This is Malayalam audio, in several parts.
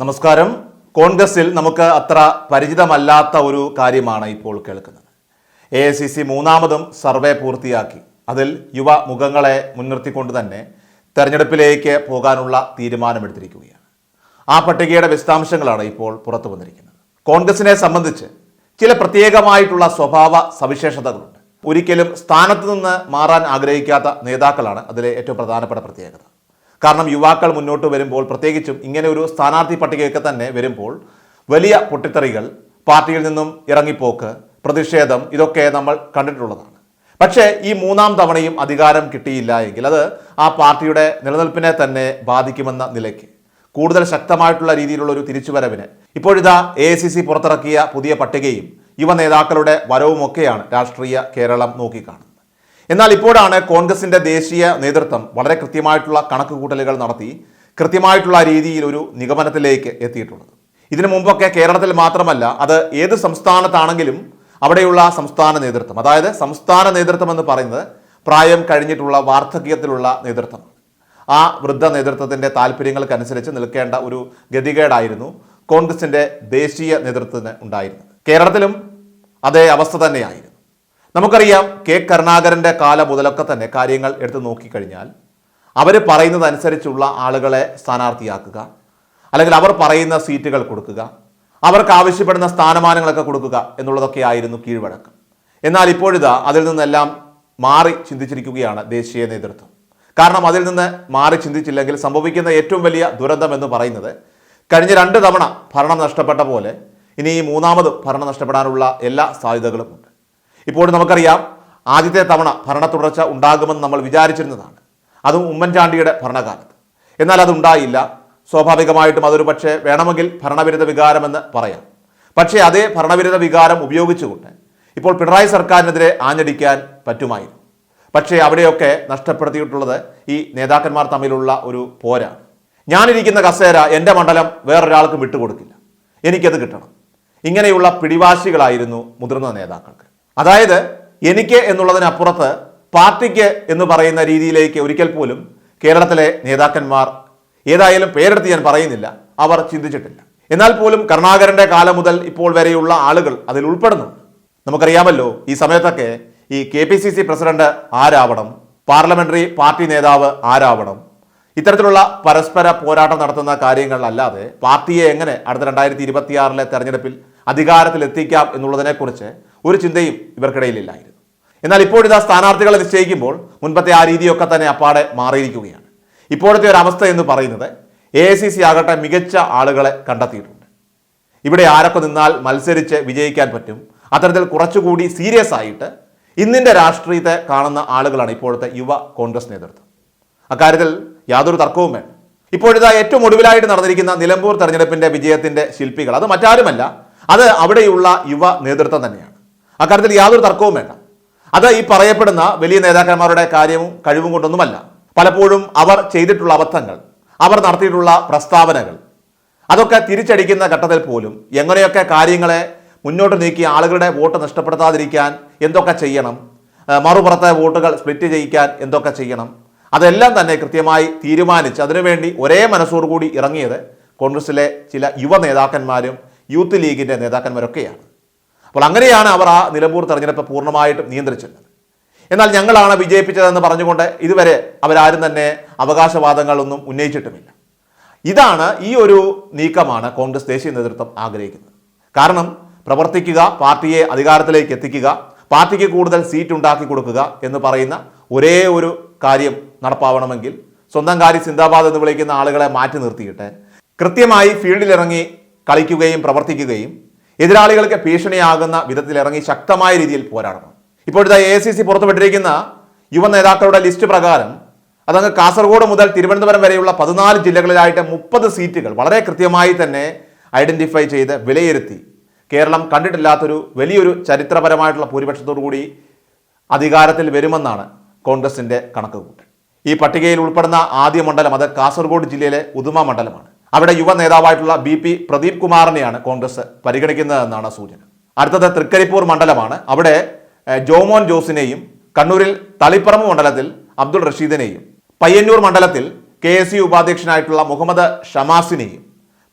നമസ്കാരം. കോൺഗ്രസിൽ നമുക്ക് അത്ര പരിചിതമല്ലാത്ത ഒരു കാര്യമാണ് ഇപ്പോൾ കേൾക്കുന്നത്. എ ഐ സി സി മൂന്നാമതും സർവേ പൂർത്തിയാക്കി. അതിൽ യുവ മുഖങ്ങളെ മുൻനിർത്തിക്കൊണ്ട് തന്നെ തെരഞ്ഞെടുപ്പിലേക്ക് പോകാനുള്ള തീരുമാനമെടുത്തിരിക്കുകയാണ്. ആ പട്ടികയുടെ വിശദാംശങ്ങളാണ് ഇപ്പോൾ പുറത്തു വന്നിരിക്കുന്നത്. കോൺഗ്രസിനെ സംബന്ധിച്ച് ചില പ്രത്യേകമായിട്ടുള്ള സ്വഭാവ സവിശേഷതകളുണ്ട്. ഒരിക്കലും സ്ഥാനത്ത് നിന്ന് മാറാൻ ആഗ്രഹിക്കാത്ത നേതാക്കളാണ് അതിലെ ഏറ്റവും പ്രധാനപ്പെട്ട പ്രത്യേകത. കാരണം യുവാക്കൾ മുന്നോട്ട് വരുമ്പോൾ പ്രത്യേകിച്ചും ഇങ്ങനെ ഒരു സ്ഥാനാർത്ഥി പട്ടികയൊക്കെ തന്നെ വരുമ്പോൾ വലിയ പൊട്ടിത്തെറികൾ പാർട്ടിയിൽ നിന്നും ഇറങ്ങിപ്പോക്ക് പ്രതിഷേധം ഇതൊക്കെ നമ്മൾ കണ്ടിട്ടുള്ളതാണ്. പക്ഷേ ഈ മൂന്നാം തവണയും അധികാരം കിട്ടിയില്ല എങ്കിൽ അത് ആ പാർട്ടിയുടെ നിലനിൽപ്പിനെ തന്നെ ബാധിക്കുമെന്ന നിലയ്ക്ക്. കൂടുതൽ ശക്തമായിട്ടുള്ള രീതിയിലുള്ള ഒരു തിരിച്ചുവരവിന്. ഇപ്പോഴിതാ എ ഐ സി സി പുറത്തിറക്കിയ പുതിയ പട്ടികയും യുവ നേതാക്കളുടെ വരവുമൊക്കെയാണ് രാഷ്ട്രീയ കേരളം നോക്കിക്കാണുന്നത്. എന്നാൽ ഇപ്പോഴാണ് കോൺഗ്രസിന്റെ ദേശീയ നേതൃത്വം വളരെ കൃത്യമായിട്ടുള്ള കണക്കുകൂട്ടലുകൾ നടത്തി കൃത്യമായിട്ടുള്ള രീതിയിൽ ഒരു നിഗമനത്തിലേക്ക് എത്തിയിട്ടുള്ളത്. ഇതിനു മുമ്പൊക്കെ കേരളത്തിൽ മാത്രമല്ല അത് ഏത് സംസ്ഥാനത്താണെങ്കിലും അവിടെയുള്ള സംസ്ഥാന നേതൃത്വം അതായത് സംസ്ഥാന നേതൃത്വം എന്ന് പറയുന്നത് പ്രായം കഴിഞ്ഞിട്ടുള്ള വാർദ്ധക്യത്തിലുള്ള നേതൃത്വം. ആ വൃദ്ധ നേതൃത്വത്തിന്റെ താല്പര്യങ്ങൾക്കനുസരിച്ച് നിൽക്കേണ്ട ഒരു ഗതികേടായിരുന്നു കോൺഗ്രസിന്റെ ദേശീയ നേതൃത്വത്തിന് ഉണ്ടായിരുന്നത്. കേരളത്തിലും അതേ അവസ്ഥ തന്നെയായിരുന്നു. നമുക്കറിയാം കെ കരുണാകരന്റെ കാലം മുതലൊക്കെ തന്നെ കാര്യങ്ങൾ എടുത്തു നോക്കിക്കഴിഞ്ഞാൽ അവർ പറയുന്നതനുസരിച്ചുള്ള ആളുകളെ സ്ഥാനാർത്ഥിയാക്കുക അല്ലെങ്കിൽ അവർ പറയുന്ന സീറ്റുകൾ കൊടുക്കുക അവർക്ക് ആവശ്യപ്പെടുന്ന സ്ഥാനമാനങ്ങളൊക്കെ കൊടുക്കുക എന്നുള്ളതൊക്കെ ആയിരുന്നു കീഴ്വഴക്കം. എന്നാൽ ഇപ്പോഴിതാ അതിൽ നിന്നെല്ലാം മാറി ചിന്തിച്ചിരിക്കുകയാണ് ദേശീയ നേതൃത്വം. കാരണം അതിൽ നിന്ന് മാറി ചിന്തിച്ചില്ലെങ്കിൽ സംഭവിക്കുന്ന ഏറ്റവും വലിയ ദുരന്തം എന്ന് പറയുന്നത് കഴിഞ്ഞ രണ്ട് തവണ ഭരണം നഷ്ടപ്പെട്ട പോലെ ഇനി ഈ മൂന്നാമത് ഭരണം നഷ്ടപ്പെടാനുള്ള എല്ലാ സാധ്യതകളുമുണ്ട് ഇപ്പോൾ നമുക്കറിയാം ആദ്യത്തെ തവണ ഭരണ തുടർച്ച ഉണ്ടാകുമെന്ന് നമ്മൾ വിചാരിച്ചിരുന്നതാണ്. അതും ഉമ്മൻചാണ്ടിയുടെ ഭരണകാലത്ത്. എന്നാൽ അതുണ്ടായില്ല സ്വാഭാവികമായിട്ടും അതൊരു പക്ഷേ വേണമെങ്കിൽ ഭരണവിരുദ്ധ വികാരമെന്ന് പറയാം. പക്ഷേ അതേ ഭരണവിരുദ്ധ വികാരം ഉപയോഗിച്ചുകൊണ്ട് ഇപ്പോൾ പിണറായി സർക്കാരിനെതിരെ ആഞ്ഞടിക്കാൻ പറ്റുമായിരുന്നു. പക്ഷേ അവിടെയൊക്കെ നഷ്ടപ്പെടുത്തിയിട്ടുള്ളത് ഈ നേതാക്കന്മാർ തമ്മിലുള്ള ഒരു പോരാണ്. ഞാനിരിക്കുന്ന കസേര എന്റെ മണ്ഡലം വേറൊരാൾക്കും വിട്ടുകൊടുക്കില്ല. എനിക്കത് കിട്ടണം. ഇങ്ങനെയുള്ള പിടിവാശികളായിരുന്നു മുതിർന്ന നേതാക്കൾക്ക്. അതായത് എനിക്ക് എന്നുള്ളതിനപ്പുറത്ത് പാർട്ടിക്ക് എന്ന് പറയുന്ന രീതിയിലേക്ക് ഒരിക്കൽ പോലും കേരളത്തിലെ നേതാക്കന്മാർ ഏതായാലും പേരെടുത്ത് ഞാൻ പറയുന്നില്ല. അവർ ചിന്തിച്ചിട്ടില്ല. എന്നാൽ പോലും കരുണാകരന്റെ കാലം മുതൽ ഇപ്പോൾ വരെയുള്ള ആളുകൾ അതിൽ ഉൾപ്പെടുന്നു. നമുക്കറിയാമല്ലോ ഈ സമയത്തൊക്കെ ഈ K P C C president ആരാവണം parliamentary party നേതാവ് ആരാവണം ഇത്തരത്തിലുള്ള പരസ്പര പോരാട്ടം നടത്തുന്ന കാര്യങ്ങൾ അല്ലാതെ പാർട്ടിയെ എങ്ങനെ അടുത്ത രണ്ടായിരത്തി ഇരുപത്തിയാറിലെ തെരഞ്ഞെടുപ്പിൽ അധികാരത്തിലെത്തിക്കാം എന്നുള്ളതിനെക്കുറിച്ച് ഒരു ചിന്തയും ഇവർക്കിടയിലില്ലായിരുന്നു. എന്നാൽ ഇപ്പോഴിതാ സ്ഥാനാർത്ഥികളെ നിശ്ചയിക്കുമ്പോൾ മുൻപത്തെ ആ രീതിയൊക്കെ തന്നെ അപ്പാടെ മാറിയിരിക്കുകയാണ്. ഇപ്പോഴത്തെ ഒരു അവസ്ഥ എന്ന് പറയുന്നത് എ ഐ സി സി ആകട്ടെ മികച്ച ആളുകളെ കണ്ടെത്തിയിട്ടുണ്ട്. ഇവിടെ ആരൊക്കെ നിന്നാൽ മത്സരിച്ച് വിജയിക്കാൻ പറ്റും അത്തരത്തിൽ കുറച്ചുകൂടി സീരിയസ് ആയിട്ട് ഇന്നിന്റെ രാഷ്ട്രീയത്തെ കാണുന്ന ആളുകളാണ് ഇപ്പോഴത്തെ യുവ കോൺഗ്രസ് നേതൃത്വം. അക്കാര്യത്തിൽ യാതൊരു തർക്കവും വേണം ഇപ്പോഴിതാ ഏറ്റവും ഒടുവിലായിട്ട് നടന്നിരിക്കുന്ന നിലമ്പൂർ തെരഞ്ഞെടുപ്പിന്റെ വിജയത്തിന്റെ ശില്പികൾ അത് മറ്റാരുമല്ല അത് അവിടെയുള്ള യുവ നേതൃത്വം തന്നെയാണ്. അക്കാര്യത്തിൽ യാതൊരു തർക്കവും വേണ്ട. അത് ഈ പറയപ്പെടുന്ന വലിയ നേതാക്കന്മാരുടെ കാര്യവും കഴിവും കൊണ്ടൊന്നുമല്ല. പലപ്പോഴും അവർ ചെയ്തിട്ടുള്ള അബദ്ധങ്ങൾ അവർ നടത്തിയിട്ടുള്ള പ്രസ്താവനകൾ അതൊക്കെ തിരിച്ചടിക്കുന്ന ഘട്ടത്തിൽ പോലും എങ്ങനെയൊക്കെ കാര്യങ്ങളെ മുന്നോട്ട് നീക്കി ആളുകളുടെ വോട്ട് നഷ്ടപ്പെടുത്താതിരിക്കാൻ എന്തൊക്കെ ചെയ്യണം മറുപുറത്തെ വോട്ടുകൾ സ്പ്ലിറ്റ് ചെയ്യിക്കാൻ എന്തൊക്കെ ചെയ്യണം അതെല്ലാം തന്നെ കൃത്യമായി തീരുമാനിച്ച് അതിനുവേണ്ടി ഒരേ മനസ്സോടുകൂടി ഇറങ്ങിയത് കോൺഗ്രസിലെ ചില യുവ നേതാക്കന്മാരും യൂത്ത് ലീഗിന്റെ നേതാക്കന്മാരൊക്കെയാണ്. അപ്പോൾ അങ്ങനെയാണ് അവർ ആ നിലമ്പൂർ തെരഞ്ഞെടുപ്പ് പൂർണമായിട്ടും നിയന്ത്രിച്ചിരുന്നത്. എന്നാൽ ഞങ്ങളാണ് വിജയിപ്പിച്ചതെന്ന് പറഞ്ഞുകൊണ്ട് ഇതുവരെ അവരാരും തന്നെ അവകാശവാദങ്ങളൊന്നും ഉന്നയിച്ചിട്ടുമില്ല. ഇതാണ് ഈ ഒരു നീക്കമാണ് കോൺഗ്രസ് ദേശീയ നേതൃത്വം ആഗ്രഹിക്കുന്നത്. കാരണം പ്രവർത്തിക്കുക പാർട്ടിയെ അധികാരത്തിലേക്ക് എത്തിക്കുക പാർട്ടിക്ക് കൂടുതൽ സീറ്റ് ഉണ്ടാക്കി കൊടുക്കുക എന്ന് പറയുന്ന ഒരേ ഒരു കാര്യം നടപ്പാവണമെങ്കിൽ സ്വന്തം കാര്യം സിന്ദാബാദ് എന്ന് വിളിക്കുന്ന ആളുകളെ മാറ്റി നിർത്തിയിട്ട് കൃത്യമായി ഫീൽഡിലിറങ്ങി കളിക്കുകയും പ്രവർത്തിക്കുകയും എതിരാളികൾക്ക് ഭീഷണിയാകുന്ന വിധത്തിൽ ഇറങ്ങി ശക്തമായ രീതിയിൽ പോരാടണം. ഇപ്പോഴത്തെ എ സി സി പുറത്തുവിട്ടിരിക്കുന്ന യുവ നേതാക്കളുടെ ലിസ്റ്റ് പ്രകാരം അതങ്ങ് കാസർഗോഡ് മുതൽ തിരുവനന്തപുരം വരെയുള്ള പതിനാല് ജില്ലകളിലായിട്ട് മുപ്പത് സീറ്റുകൾ വളരെ കൃത്യമായി തന്നെ ഐഡന്റിഫൈ ചെയ്ത് വിലയിരുത്തി. കേരളം കണ്ടിട്ടില്ലാത്തൊരു വലിയൊരു ചരിത്രപരമായിട്ടുള്ള ഭൂരിപക്ഷത്തോടു കൂടി അധികാരത്തിൽ വരുമെന്നാണ് കോൺഗ്രസിന്റെ കണക്കുകൂട്ടൽ ഈ പട്ടികയിൽ ഉൾപ്പെടുന്ന ആദ്യ മണ്ഡലം അത് കാസർഗോഡ് ജില്ലയിലെ ഉദുമ മണ്ഡലമാണ്. അവിടെ യുവ നേതാവായിട്ടുള്ള ബി പി പ്രദീപ് കുമാറിനെയാണ് കോൺഗ്രസ് പരിഗണിക്കുന്നതെന്നാണ് സൂചന. അടുത്തത് തൃക്കരിപ്പൂർ മണ്ഡലമാണ്. അവിടെ ജോമോൻ ജോസിനെയും കണ്ണൂരിൽ തളിപ്പറമ്പ് മണ്ഡലത്തിൽ അബ്ദുൾ റഷീദിനെയും പയ്യന്നൂർ മണ്ഡലത്തിൽ കെ എസ് യു ഉപാധ്യക്ഷനായിട്ടുള്ള മുഹമ്മദ് ഷമാസിനെയും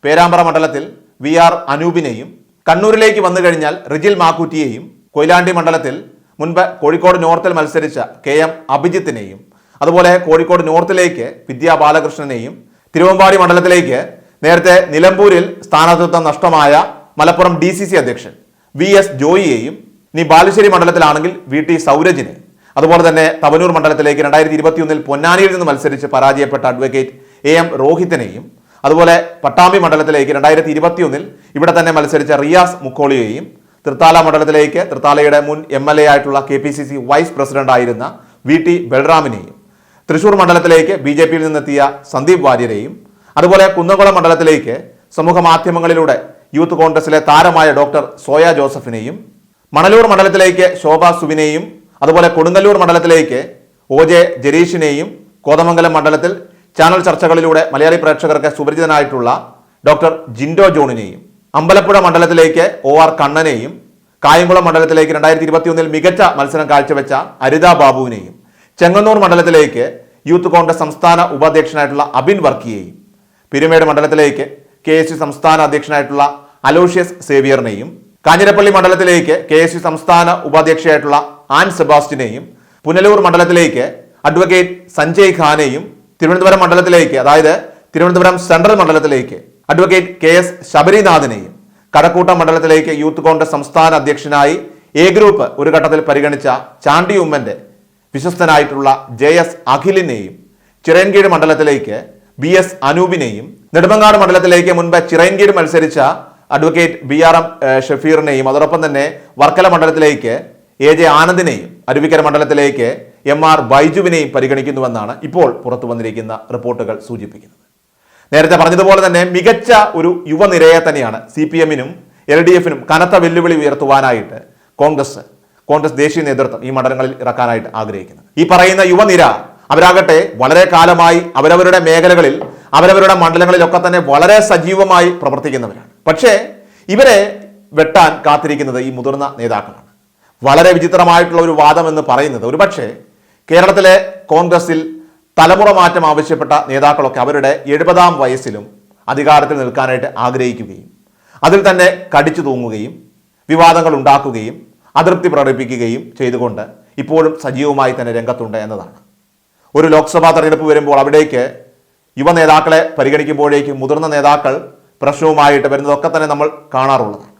പേരാമ്പ്ര മണ്ഡലത്തിൽ വി ആർ അനൂപിനെയും കണ്ണൂരിലേക്ക് വന്നു കഴിഞ്ഞാൽ റിജിൽ മാക്കൂറ്റിയെയും കൊയിലാണ്ടി മണ്ഡലത്തിൽ മുൻപ് കോഴിക്കോട് നോർത്തിൽ മത്സരിച്ച കെ എം അഭിജിത്തിനെയും അതുപോലെ കോഴിക്കോട് നോർത്തിലേക്ക് വിദ്യാ ബാലകൃഷ്ണനെയും തിരുവമ്പാടി മണ്ഡലത്തിലേക്ക് നേരത്തെ നിലമ്പൂരിൽ സ്ഥാനാർത്ഥിത്വം നഷ്ടമായ മലപ്പുറം ഡി സി സി അധ്യക്ഷൻ വി എസ് ജോയിയെയും ഇനി ബാലുശ്ശേരി മണ്ഡലത്തിലാണെങ്കിൽ വി ടി സൗരജിനെ. അതുപോലെ തന്നെ തവനൂർ മണ്ഡലത്തിലേക്ക് രണ്ടായിരത്തി ഇരുപത്തിയൊന്നിൽ പൊന്നാനിയിൽ നിന്ന് മത്സരിച്ച് പരാജയപ്പെട്ട അഡ്വക്കേറ്റ് എ എം രോഹിത്തിനെയും അതുപോലെ പട്ടാമ്പി മണ്ഡലത്തിലേക്ക് രണ്ടായിരത്തി ഇരുപത്തിയൊന്നിൽ ഇവിടെ തന്നെ മത്സരിച്ച റിയാസ് മുക്കോളിയെയും തൃത്താല മണ്ഡലത്തിലേക്ക് തൃത്താലയുടെ മുൻ എം എൽ എ ആയിട്ടുള്ള K P C C vice president ആയിരുന്ന വി ടി ബൽറാമിനെയും. തൃശൂർ മണ്ഡലത്തിലേക്ക് ബി ജെ പിയിൽ നിന്നെത്തിയ സന്ദീപ് വാര്യരെയും അതുപോലെ കുന്നംകുളം മണ്ഡലത്തിലേക്ക് സമൂഹ മാധ്യമങ്ങളിലൂടെ യൂത്ത് കോൺഗ്രസിലെ താരമായ ഡോക്ടർ സോയ ജോസഫിനെയും മണലൂർ മണ്ഡലത്തിലേക്ക് ശോഭ സുവിനെയും അതുപോലെ കൊടുങ്ങല്ലൂർ മണ്ഡലത്തിലേക്ക് ഒ ജെ ജരീഷിനെയും കോതമംഗലം മണ്ഡലത്തിൽ ചാനൽ ചർച്ചകളിലൂടെ മലയാളി പ്രേക്ഷകർക്ക് സുപരിചിതനായിട്ടുള്ള ഡോക്ടർ ജിൻഡോ ജോണിനെയും അമ്പലപ്പുഴ മണ്ഡലത്തിലേക്ക് ഒ ആർ കണ്ണനെയും കായംകുളം മണ്ഡലത്തിലേക്ക് രണ്ടായിരത്തി ഇരുപത്തിയൊന്നിൽ മികച്ച മത്സരം കാഴ്ചവെച്ച അരിത ബാബുവിനെയും ചെങ്ങന്നൂർ മണ്ഡലത്തിലേക്ക് യൂത്ത് കോൺഗ്രസ് സംസ്ഥാന ഉപാധ്യക്ഷനായിട്ടുള്ള അബിൻ വർക്കിയെയും പിരുമേട് മണ്ഡലത്തിലേക്ക് കെ എസ് യു സംസ്ഥാന അധ്യക്ഷനായിട്ടുള്ള അലോഷ്യസ് സേവിയറിനെയും കാഞ്ഞിരപ്പള്ളി മണ്ഡലത്തിലേക്ക് കെ എസ് യു സംസ്ഥാന ഉപാധ്യക്ഷയായിട്ടുള്ള ആൻ സെബാസ്റ്റിനെയും പുനലൂർ മണ്ഡലത്തിലേക്ക് അഡ്വക്കേറ്റ് സഞ്ജയ് ഖാനെയും തിരുവനന്തപുരം മണ്ഡലത്തിലേക്ക് അതായത് തിരുവനന്തപുരം സെൻട്രൽ മണ്ഡലത്തിലേക്ക് അഡ്വക്കേറ്റ് കെ എസ് ശബരിനാഥിനെയും കടക്കൂട്ടം മണ്ഡലത്തിലേക്ക് യൂത്ത് കോൺഗ്രസ് സംസ്ഥാന അധ്യക്ഷനായി എ ഗ്രൂപ്പ് ഒരു ഘട്ടത്തിൽ പരിഗണിച്ച ചാണ്ടി ഉമ്മന്റെ വിശ്വസ്തനായിട്ടുള്ള ജെ എസ് അഖിലിനെയും ചിറയൻകീഴ് മണ്ഡലത്തിലേക്ക് ബി എസ് അനൂപിനെയും നെടുമങ്ങാട് മണ്ഡലത്തിലേക്ക് മുൻപ് ചിറയൻകീഴ് മത്സരിച്ച അഡ്വക്കേറ്റ് ബി ആർ എം ഷഫീറിനെയും അതോടൊപ്പം തന്നെ വർക്കല മണ്ഡലത്തിലേക്ക് എ ജെ ആനന്ദിനെയും അരുവിക്കര മണ്ഡലത്തിലേക്ക് എം ആർ ബൈജുവിനെയും പരിഗണിക്കുന്നുവെന്നാണ് ഇപ്പോൾ പുറത്തു വന്നിരിക്കുന്ന റിപ്പോർട്ടുകൾ സൂചിപ്പിക്കുന്നത്. നേരത്തെ പറഞ്ഞതുപോലെ തന്നെ മികച്ച ഒരു യുവനിരയെ തന്നെയാണ് സി പി എമ്മിനും എൽ ഡി എഫിനും കനത്ത വെല്ലുവിളി ഉയർത്തുവാനായിട്ട് കോൺഗ്രസ് കോൺഗ്രസ് ദേശീയ നേതൃത്വം ഈ മണ്ഡലങ്ങളിൽ ഇറക്കാനായിട്ട് ആഗ്രഹിക്കുന്നത്. ഈ പറയുന്ന യുവനിര അവരാകട്ടെ വളരെ കാലമായി അവരവരുടെ മേഖലകളിൽ അവരവരുടെ മണ്ഡലങ്ങളിലൊക്കെ തന്നെ വളരെ സജീവമായി പ്രവർത്തിക്കുന്നവരാണ്. പക്ഷേ ഇവരെ വെട്ടാൻ കാത്തിരിക്കുന്നത് ഈ മുതിർന്ന നേതാക്കളാണ്. വളരെ വിചിത്രമായിട്ടുള്ള ഒരു വാദം എന്ന് പറയുന്നത് ഒരുപക്ഷെ കേരളത്തിലെ കോൺഗ്രസിൽ തലമുറ മാറ്റം ആവശ്യപ്പെട്ട നേതാക്കളൊക്കെ അവരുടെ എഴുപതാം വയസ്സിലും അധികാരത്തിൽ നിൽക്കാനായിട്ട് ആഗ്രഹിക്കുകയും അതിൽ തന്നെ കടിച്ചു തൂങ്ങുകയും വിവാദങ്ങൾ ഉണ്ടാക്കുകയും അതൃപ്തി പ്രകടിപ്പിക്കുകയും ചെയ്തുകൊണ്ട് ഇപ്പോഴും സജീവമായി തന്നെ രംഗത്തുണ്ട് എന്നതാണ്. ഒരു ലോക്സഭാ തെരഞ്ഞെടുപ്പ് വരുമ്പോൾ അവിടേക്ക് യുവ നേതാക്കളെ പരിഗണിക്കുമ്പോഴേക്കും മുതിർന്ന നേതാക്കൾ പ്രശ്നവുമായിട്ട് വരുന്നതൊക്കെ തന്നെ നമ്മൾ കാണാറുള്ളതാണ്.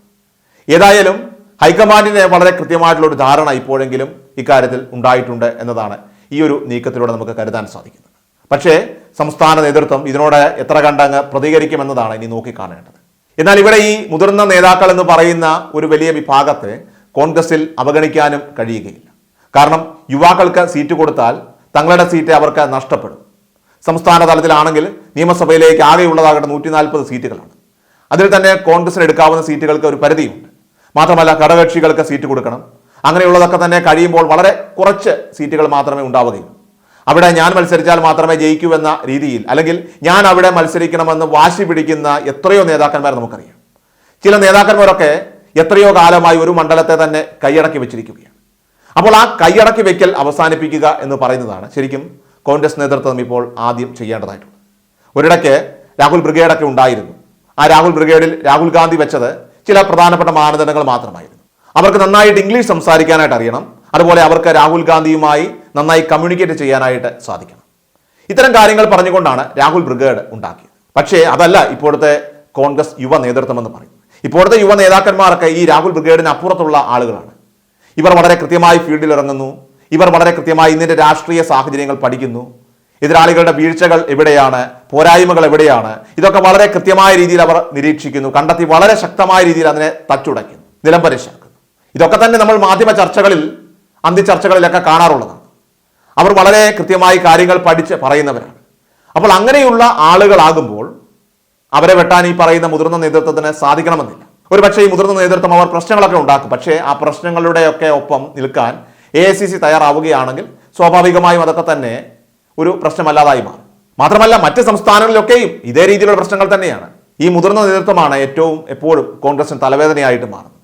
ഏതായാലും ഹൈക്കമാൻഡിന് വളരെ കൃത്യമായിട്ടുള്ള ഒരു ധാരണ ഇപ്പോഴെങ്കിലും ഇക്കാര്യത്തിൽ ഉണ്ടായിട്ടുണ്ട് എന്നതാണ് ഈ ഒരു നീക്കത്തിലൂടെ നമുക്ക് കരുതാൻ സാധിക്കുന്നത്. പക്ഷേ സംസ്ഥാന നേതൃത്വം ഇതിനോട് എത്ര കണ്ടങ്ങ് പ്രതികരിക്കുമെന്നതാണ് ഇനി നോക്കിക്കാണേണ്ടത്. എന്നാൽ ഇവിടെ ഈ മുതിർന്ന നേതാക്കൾ എന്ന് പറയുന്ന ഒരു വലിയ വിഭാഗത്തെ കോൺഗ്രസിൽ അവഗണിക്കാനും കഴിയുകയില്ല. കാരണം യുവാക്കൾക്ക് സീറ്റ് കൊടുത്താൽ തങ്ങളുടെ സീറ്റ് അവർക്ക് നഷ്ടപ്പെടും. സംസ്ഥാന തലത്തിലാണെങ്കിൽ നിയമസഭയിലേക്ക് ആകെയുള്ളതാകട്ടെ നൂറ്റി നാൽപ്പത് സീറ്റുകളാണ്. അതിൽ തന്നെ കോൺഗ്രസിന് എടുക്കാവുന്ന സീറ്റുകൾക്ക് ഒരു പരിധിയുണ്ട്. മാത്രമല്ല ഘടകകക്ഷികൾക്ക് സീറ്റ് കൊടുക്കണം. അങ്ങനെയുള്ളതൊക്കെ തന്നെ കഴിയുമ്പോൾ വളരെ കുറച്ച് സീറ്റുകൾ മാത്രമേ ഉണ്ടാവുകയുള്ളൂ. അവിടെ ഞാൻ മത്സരിച്ചാൽ മാത്രമേ ജയിക്കൂ എന്ന രീതിയിൽ അല്ലെങ്കിൽ ഞാൻ അവിടെ മത്സരിക്കണമെന്ന് വാശി പിടിക്കുന്ന എത്രയോ നേതാക്കന്മാർ നമുക്കറിയാം. ചില നേതാക്കന്മാരൊക്കെ എത്രയോ കാലമായി ഒരു മണ്ഡലത്തെ തന്നെ കൈയടക്കി വെച്ചിരിക്കുകയാണ്. അപ്പോൾ ആ കൈയടക്കി വെക്കൽ അവസാനിപ്പിക്കുക എന്ന് പറയുന്നതാണ് ശരിക്കും കോൺഗ്രസ് നേതൃത്വം ഇപ്പോൾ ആദ്യം ചെയ്യേണ്ടതായിട്ടുള്ളത് ഒരിടയ്ക്ക് രാഹുൽ ബ്രിഗേഡൊക്കെ ഉണ്ടായിരുന്നു. ആ രാഹുൽ ബ്രിഗേഡിൽ രാഹുൽ ഗാന്ധി വെച്ചത് ചില പ്രധാനപ്പെട്ട മാനദണ്ഡങ്ങൾ മാത്രമായിരുന്നു. അവർക്ക് നന്നായിട്ട് ഇംഗ്ലീഷ് സംസാരിക്കാനായിട്ട് അറിയണം. അതുപോലെ അവർക്ക് രാഹുൽ ഗാന്ധിയുമായി നന്നായി കമ്മ്യൂണിക്കേറ്റ് ചെയ്യാനായിട്ട് സാധിക്കണം. ഇത്തരം കാര്യങ്ങൾ പറഞ്ഞുകൊണ്ടാണ് രാഹുൽ ബ്രിഗേഡ് ഉണ്ടാക്കിയത്. പക്ഷേ അതല്ല ഇപ്പോഴത്തെ കോൺഗ്രസ് യുവ നേതൃത്വം എന്ന് പറയുന്നത്. ഇപ്പോഴത്തെ യുവ നേതാക്കന്മാരൊക്കെ ഈ രാഹുൽ ബ്രിഗേഡിന് അപ്പുറത്തുള്ള ആളുകളാണ്. ഇവർ വളരെ കൃത്യമായി ഫീൽഡിൽ ഇറങ്ങുന്നു. ഇവർ വളരെ കൃത്യമായി ഇന്നിന്റെ രാഷ്ട്രീയ സാഹചര്യങ്ങൾ പഠിക്കുന്നു. എതിരാളികളുടെ വീഴ്ചകൾ എവിടെയാണ്? പോരായ്മകൾ എവിടെയാണ്? ഇതൊക്കെ വളരെ കൃത്യമായ രീതിയിൽ അവർ നിരീക്ഷിക്കുന്നു. കണ്ടെത്തി വളരെ ശക്തമായ രീതിയിൽ അതിനെ തച്ചുടയ്ക്കുന്നു. നിലംപരിശാക്കുന്നു ഇതൊക്കെ തന്നെ നമ്മൾ മാധ്യമ ചർച്ചകളിൽ അന്തി ചർച്ചകളിലൊക്കെ കാണാറുള്ളതാണ്. അവർ വളരെ കൃത്യമായി കാര്യങ്ങൾ പഠിച്ച് പറയുന്നവരാണ്. അപ്പോൾ അങ്ങനെയുള്ള ആളുകളാകുമ്പോൾ അവരെ വെട്ടാൻ ഈ പറയുന്ന മുതിർന്ന നേതൃത്വത്തിന് സാധിക്കണമെന്നില്ല. ഒരു പക്ഷേ ഈ മുതിർന്ന നേതൃത്വം അവർ പ്രശ്നങ്ങളൊക്കെ ഉണ്ടാക്കും. പക്ഷേ ആ പ്രശ്നങ്ങളുടെയൊക്കെ ഒപ്പം നിൽക്കാൻ എ ഐ സി സി തയ്യാറാവുകയാണെങ്കിൽ സ്വാഭാവികമായും അതൊക്കെ തന്നെ ഒരു പ്രശ്നമല്ലാതായി മാറും. മാത്രമല്ല മറ്റ് സംസ്ഥാനങ്ങളിലൊക്കെയും ഇതേ രീതിയിലുള്ള പ്രശ്നങ്ങൾ തന്നെയാണ്. ഈ മുതിർന്ന നേതൃത്വമാണ് ഏറ്റവും എപ്പോഴും കോൺഗ്രസിന് തലവേദനയായിട്ട് മാറുന്നത്.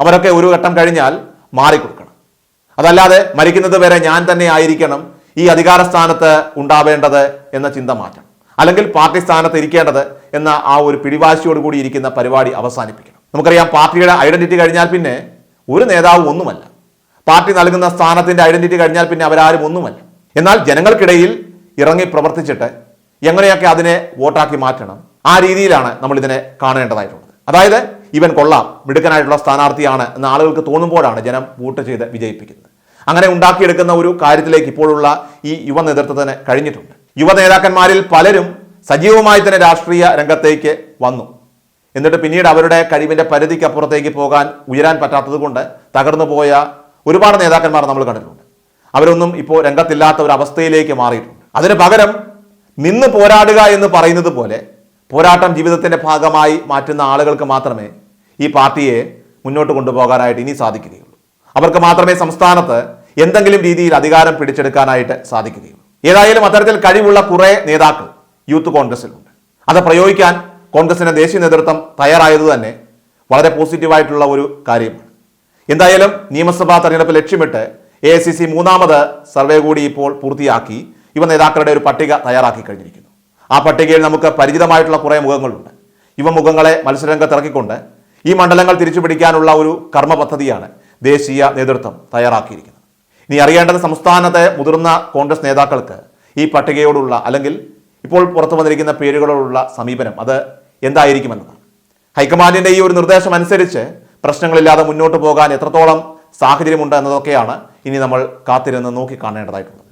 അവരൊക്കെ ഒരു ഘട്ടം കഴിഞ്ഞാൽ മാറിക്കൊടുക്കണം. അതല്ലാതെ മരിക്കുന്നത് വരെ ഞാൻ തന്നെ ആയിരിക്കണം ഈ അധികാര സ്ഥാനത്ത് ഉണ്ടാവേണ്ടത് എന്ന ചിന്ത മാറ്റണം. അല്ലെങ്കിൽ പാർട്ടി സ്ഥാനത്ത് ഇരിക്കേണ്ടത് എന്ന ആ ഒരു പിടിവാശിയോട് കൂടി ഇരിക്കുന്ന പരിപാടി അവസാനിപ്പിക്കണം. നമുക്കറിയാം പാർട്ടിയുടെ ഐഡന്റിറ്റി കഴിഞ്ഞാൽ പിന്നെ ഒരു നേതാവും ഒന്നുമല്ല. പാർട്ടി നൽകുന്ന സ്ഥാനത്തിന്റെ ഐഡന്റിറ്റി കഴിഞ്ഞാൽ പിന്നെ അവരാരും ഒന്നുമല്ല. എന്നാൽ ജനങ്ങൾക്കിടയിൽ ഇറങ്ങി പ്രവർത്തിച്ചിട്ട് എങ്ങനെയൊക്കെ അതിനെ വോട്ടാക്കി മാറ്റണം ആ രീതിയിലാണ് നമ്മൾ ഇതിനെ കാണേണ്ടതായിട്ടുള്ളത്. അതായത് ഇവൻ കൊള്ളാം മിടുക്കനായിട്ടുള്ള സ്ഥാനാർത്ഥിയാണ് എന്ന ആളുകൾക്ക് തോന്നുമ്പോഴാണ് ജനം വോട്ട് ചെയ്ത് വിജയിപ്പിക്കുന്നത്. അങ്ങനെ ഉണ്ടാക്കിയെടുക്കുന്ന ഒരു കാര്യത്തിലേക്ക് ഇപ്പോഴുള്ള ഈ യുവ നേതൃത്വത്തിന് കഴിഞ്ഞിട്ടുണ്ട്. യുവ നേതാക്കന്മാരിൽ പലരും സജീവമായി തന്നെ രാഷ്ട്രീയ രംഗത്തേക്ക് വന്നു. എന്നിട്ട് പിന്നീട് അവരുടെ കഴിവിന്റെ പരിധിക്ക് അപ്പുറത്തേക്ക് പോകാൻ ഉയരാൻ പറ്റാത്തത് കൊണ്ട് തകർന്നു പോയ ഒരുപാട് നേതാക്കന്മാർ നമ്മൾ കണ്ടിട്ടുണ്ട്. അവരൊന്നും ഇപ്പോൾ രംഗത്തില്ലാത്ത ഒരു അവസ്ഥയിലേക്ക് മാറിയിട്ടുണ്ട്. അതിന് പകരം നിന്ന് പോരാടുക എന്ന് പറയുന്നത് പോലെ പോരാട്ടം ജീവിതത്തിന്റെ ഭാഗമായി മാറ്റുന്ന ആളുകൾക്ക് മാത്രമേ ഈ പാർട്ടിയെ മുന്നോട്ട് കൊണ്ടുപോകാനായിട്ട് ഇനി സാധിക്കുകയുള്ളൂ. അവർക്ക് മാത്രമേ സംസ്ഥാനത്ത് എന്തെങ്കിലും രീതിയിൽ അധികാരം പിടിച്ചെടുക്കാനായിട്ട് സാധിക്കുകയുള്ളൂ. ഏതായാലും അത്തരത്തിൽ കഴിവുള്ള കുറേ നേതാക്കൾ യൂത്ത് കോൺഗ്രസിലുണ്ട്. അത് പ്രയോഗിക്കാൻ കോൺഗ്രസിന്റെ ദേശീയ നേതൃത്വം തയ്യാറായത് തന്നെ വളരെ പോസിറ്റീവായിട്ടുള്ള ഒരു കാര്യമാണ്. എന്തായാലും നിയമസഭാ തെരഞ്ഞെടുപ്പ് ലക്ഷ്യമിട്ട് എ ഐ സി സി മൂന്നാമത് സർവേ കൂടി ഇപ്പോൾ പൂർത്തിയാക്കി യുവ നേതാക്കളുടെ ഒരു പട്ടിക തയ്യാറാക്കി കഴിഞ്ഞിരിക്കുന്നു. ആ പട്ടികയിൽ നമുക്ക് പരിചിതമായിട്ടുള്ള കുറേ മുഖങ്ങളുണ്ട്. യുവമുഖങ്ങളെ മത്സരരംഗത്ത് ഇറക്കിക്കൊണ്ട് ഈ മണ്ഡലങ്ങൾ തിരിച്ചുപിടിക്കാനുള്ള ഒരു കർമ്മ പദ്ധതിയാണ് ദേശീയ നേതൃത്വം തയ്യാറാക്കിയിരിക്കുന്നത്. ഇനി അറിയേണ്ടത് സംസ്ഥാനത്തെ മുതിർന്ന കോൺഗ്രസ് നേതാക്കൾക്ക് ഈ പട്ടികയോടുള്ള അല്ലെങ്കിൽ ഇപ്പോൾ പുറത്തു വന്നിരിക്കുന്ന പേരുകളോടുള്ള സമീപനം അത് എന്തായിരിക്കുമെന്നതാണ് ഹൈക്കമാൻഡിന്റെ ഈ ഒരു നിർദ്ദേശം അനുസരിച്ച് പ്രശ്നങ്ങളില്ലാതെ മുന്നോട്ട് പോകാൻ എത്രത്തോളം സാഹചര്യമുണ്ട് എന്നതൊക്കെയാണ് ഇനി നമ്മൾ കാത്തിരുന്ന് നോക്കി കാണേണ്ടതായിട്ടുള്ളത്